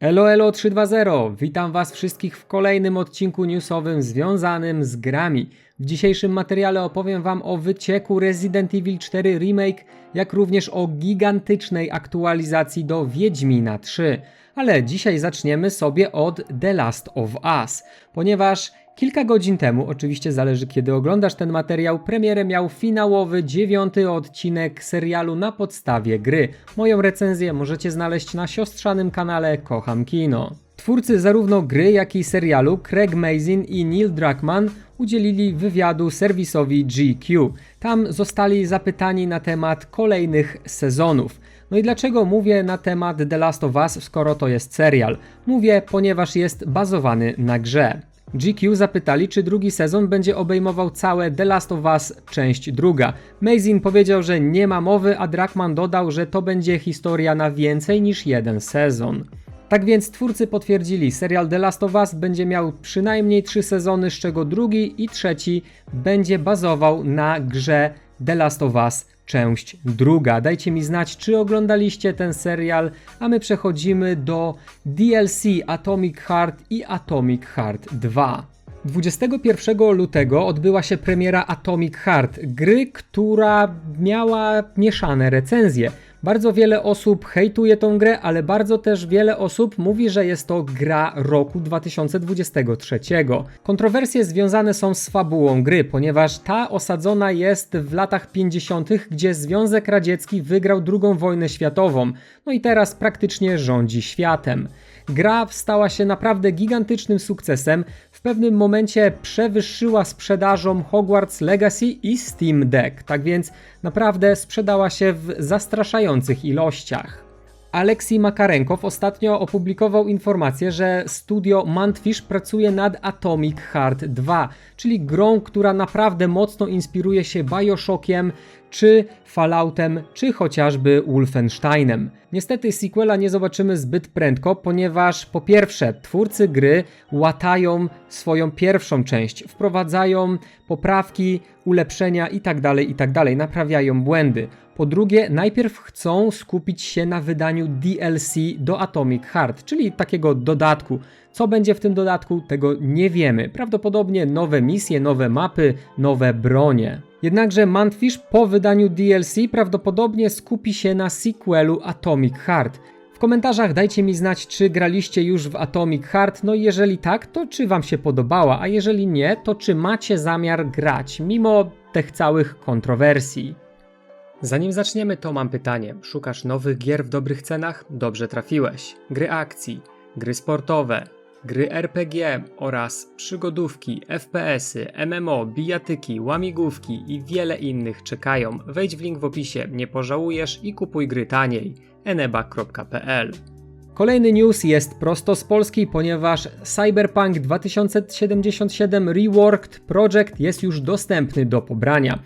Elo Elo 320, witam Was wszystkich w kolejnym odcinku newsowym związanym z grami. W dzisiejszym materiale opowiem Wam o wycieku Resident Evil 4 Remake, jak również o gigantycznej aktualizacji do Wiedźmina 3. Ale dzisiaj zaczniemy sobie od The Last of Us, ponieważ kilka godzin temu, oczywiście zależy kiedy oglądasz ten materiał, premierę miał finałowy dziewiąty odcinek serialu na podstawie gry. Moją recenzję możecie znaleźć na siostrzanym kanale Kocham Kino. Twórcy zarówno gry, jak i serialu Craig Mazin i Neil Druckmann udzielili wywiadu serwisowi GQ. Tam zostali zapytani na temat kolejnych sezonów. No i dlaczego mówię na temat The Last of Us, skoro to jest serial? Mówię, ponieważ jest bazowany na grze. GQ zapytali, czy drugi sezon będzie obejmował całe The Last of Us część druga. Mazin powiedział, że nie ma mowy, a Druckmann dodał, że to będzie historia na więcej niż jeden sezon. Tak więc twórcy potwierdzili, serial The Last of Us będzie miał przynajmniej trzy sezony, z czego drugi i trzeci będzie bazował na grze The Last of Us część druga. Dajcie mi znać, czy oglądaliście ten serial, a my przechodzimy do DLC Atomic Heart i Atomic Heart 2. 21 lutego odbyła się premiera Atomic Heart, gry, która miała mieszane recenzje. Bardzo wiele osób hejtuje tą grę, ale bardzo też wiele osób mówi, że jest to gra roku 2023. Kontrowersje związane są z fabułą gry, ponieważ ta osadzona jest w latach 50., gdzie Związek Radziecki wygrał II wojnę światową, no i teraz praktycznie rządzi światem. Gra stała się naprawdę gigantycznym sukcesem, w pewnym momencie przewyższyła sprzedażą Hogwarts Legacy i Steam Deck, tak więc naprawdę sprzedała się w zastraszających ilościach. Aleksiej Makarenkow ostatnio opublikował informację, że studio Mantfish pracuje nad Atomic Heart 2, czyli grą, która naprawdę mocno inspiruje się Bioshockiem, czy Falloutem, czy chociażby Wolfensteinem. Niestety sequela nie zobaczymy zbyt prędko, ponieważ po pierwsze twórcy gry łatają swoją pierwszą część, wprowadzają poprawki, ulepszenia itd., itd., naprawiają błędy. Po drugie, najpierw chcą skupić się na wydaniu DLC do Atomic Heart, czyli takiego dodatku. Co będzie w tym dodatku, tego nie wiemy. Prawdopodobnie nowe misje, nowe mapy, nowe bronie. Jednakże Mantfish po wydaniu DLC prawdopodobnie skupi się na sequelu Atomic Heart. W komentarzach dajcie mi znać, czy graliście już w Atomic Heart, no i jeżeli tak, to czy wam się podobała, a jeżeli nie, to czy macie zamiar grać, mimo tych całych kontrowersji. Zanim zaczniemy, to mam pytanie. Szukasz nowych gier w dobrych cenach? Dobrze trafiłeś. Gry akcji, gry sportowe, gry RPG oraz przygodówki, FPS-y, MMO, bijatyki, łamigłówki i wiele innych czekają. Wejdź w link w opisie, nie pożałujesz i kupuj gry taniej. eneba.pl Kolejny news jest prosto z Polski, ponieważ Cyberpunk 2077 Reworked Project jest już dostępny do pobrania.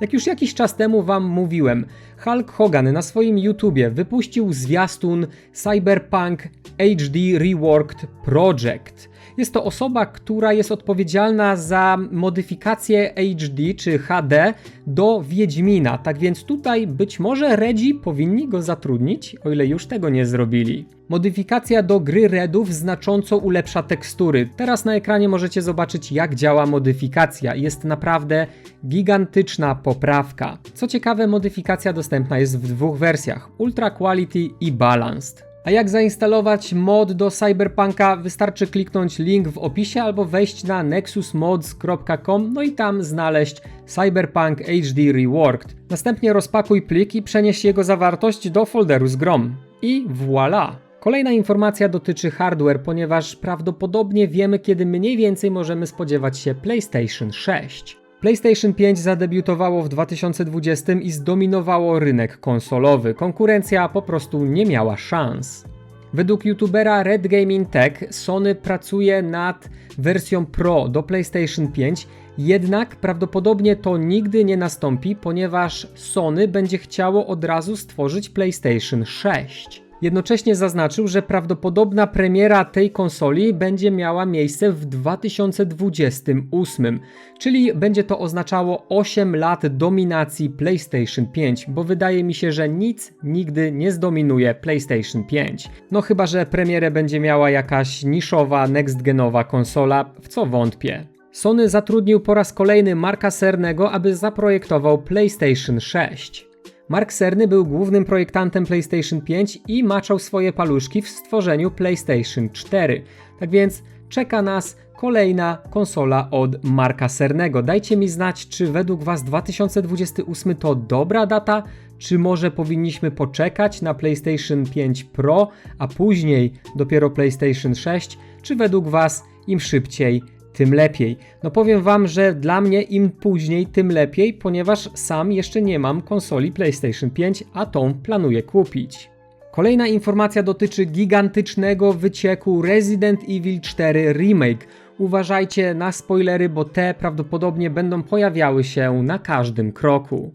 Jak już jakiś czas temu Wam mówiłem, Hulk Hogan na swoim YouTubie wypuścił zwiastun Cyberpunk HD Reworked Project. Jest to osoba, która jest odpowiedzialna za modyfikację HD czy HD do Wiedźmina. Tak więc tutaj być może Redzi powinni go zatrudnić, o ile już tego nie zrobili. Modyfikacja do gry Redów znacząco ulepsza tekstury. Teraz na ekranie możecie zobaczyć jak działa modyfikacja. Jest naprawdę gigantyczna poprawka. Co ciekawe, modyfikacja dostępna jest w dwóch wersjach: Ultra Quality i Balanced. A jak zainstalować mod do Cyberpunka? Wystarczy kliknąć link w opisie albo wejść na nexusmods.com, no i tam znaleźć Cyberpunk HD Reworked. Następnie rozpakuj plik i przenieś jego zawartość do folderu z grom. I voilà! Kolejna informacja dotyczy hardware, ponieważ prawdopodobnie wiemy, kiedy mniej więcej możemy spodziewać się PlayStation 6. PlayStation 5 zadebiutowało w 2020 i zdominowało rynek konsolowy. Konkurencja po prostu nie miała szans. Według youtubera Red Gaming Tech Sony pracuje nad wersją Pro do PlayStation 5, jednak prawdopodobnie to nigdy nie nastąpi, ponieważ Sony będzie chciało od razu stworzyć PlayStation 6. Jednocześnie zaznaczył, że prawdopodobna premiera tej konsoli będzie miała miejsce w 2028, czyli będzie to oznaczało 8 lat dominacji PlayStation 5, bo wydaje mi się, że nic nigdy nie zdominuje PlayStation 5. No chyba, że premierę będzie miała jakaś niszowa, next-genowa konsola, w co wątpię. Sony zatrudnił po raz kolejny Marka Cernego, aby zaprojektował PlayStation 6. Mark Cerny był głównym projektantem PlayStation 5 i maczał swoje paluszki w stworzeniu PlayStation 4. Tak więc czeka nas kolejna konsola od Marka Cernego. Dajcie mi znać, czy według Was 2028 to dobra data, czy może powinniśmy poczekać na PlayStation 5 Pro, a później dopiero PlayStation 6, czy według Was im szybciej, tym lepiej. No powiem Wam, że dla mnie im później, tym lepiej, ponieważ sam jeszcze nie mam konsoli PlayStation 5, a tą planuję kupić. Kolejna informacja dotyczy gigantycznego wycieku Resident Evil 4 Remake. Uważajcie na spoilery, bo te prawdopodobnie będą pojawiały się na każdym kroku.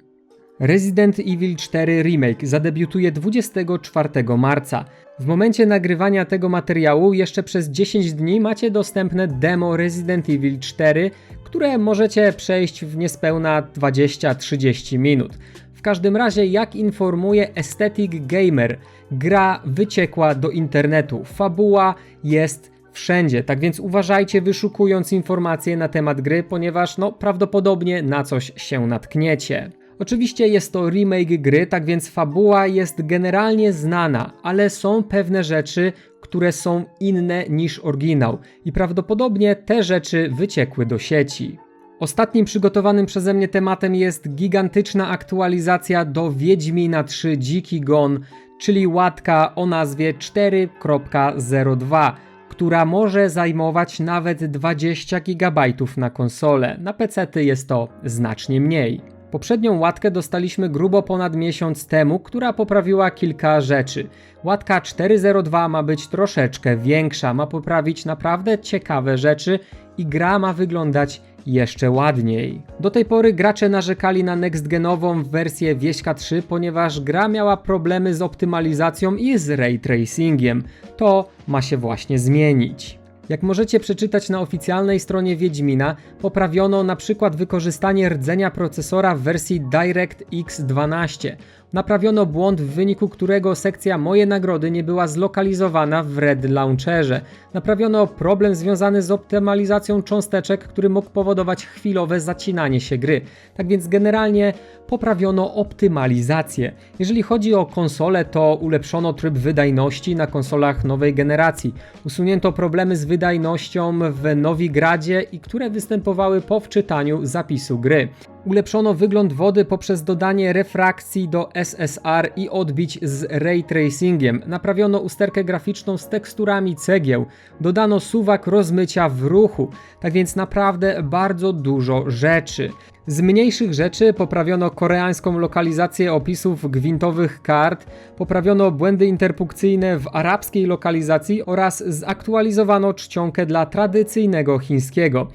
Resident Evil 4 Remake zadebiutuje 24 marca. W momencie nagrywania tego materiału jeszcze przez 10 dni macie dostępne demo Resident Evil 4, które możecie przejść w niespełna 20-30 minut. W każdym razie, jak informuje Aesthetic Gamer, gra wyciekła do internetu. Fabuła jest wszędzie, tak więc uważajcie wyszukując informacje na temat gry, ponieważ no prawdopodobnie na coś się natkniecie. Oczywiście jest to remake gry, tak więc fabuła jest generalnie znana, ale są pewne rzeczy, które są inne niż oryginał i prawdopodobnie te rzeczy wyciekły do sieci. Ostatnim przygotowanym przeze mnie tematem jest gigantyczna aktualizacja do Wiedźmina 3 Dziki Gon, czyli łatka o nazwie 4.02, która może zajmować nawet 20 GB na konsolę. Na PC jest to znacznie mniej. Poprzednią łatkę dostaliśmy grubo ponad miesiąc temu, która poprawiła kilka rzeczy. Łatka 4.02 ma być troszeczkę większa, ma poprawić naprawdę ciekawe rzeczy i gra ma wyglądać jeszcze ładniej. Do tej pory gracze narzekali na next-genową wersję Wieśka 3, ponieważ gra miała problemy z optymalizacją i z ray tracingiem. To ma się właśnie zmienić. Jak możecie przeczytać na oficjalnej stronie Wiedźmina, poprawiono na przykład wykorzystanie rdzenia procesora w wersji DirectX 12. Naprawiono błąd, w wyniku którego sekcja Moje nagrody nie była zlokalizowana w Red Launcherze. Naprawiono problem związany z optymalizacją cząsteczek, który mógł powodować chwilowe zacinanie się gry. Tak więc generalnie poprawiono optymalizację. Jeżeli chodzi o konsole, to ulepszono tryb wydajności na konsolach nowej generacji. Usunięto problemy z wydajnością w Nowigradzie i które występowały po wczytaniu zapisu gry. Ulepszono wygląd wody poprzez dodanie refrakcji do SSR i odbić z ray tracingiem. Naprawiono usterkę graficzną z teksturami cegieł. Dodano suwak rozmycia w ruchu. Tak więc naprawdę bardzo dużo rzeczy. Z mniejszych rzeczy poprawiono koreańską lokalizację opisów gwintowych kart, poprawiono błędy interpunkcyjne w arabskiej lokalizacji oraz zaktualizowano czcionkę dla tradycyjnego chińskiego.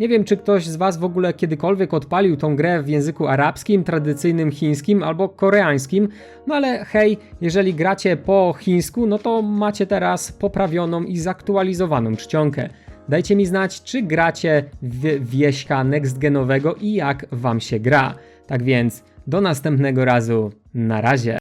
Nie wiem, czy ktoś z Was w ogóle kiedykolwiek odpalił tą grę w języku arabskim, tradycyjnym chińskim albo koreańskim, no ale hej, jeżeli gracie po chińsku, no to macie teraz poprawioną i zaktualizowaną czcionkę. Dajcie mi znać, czy gracie w wieśka nextgenowego i jak Wam się gra. Tak więc, do następnego razu, na razie.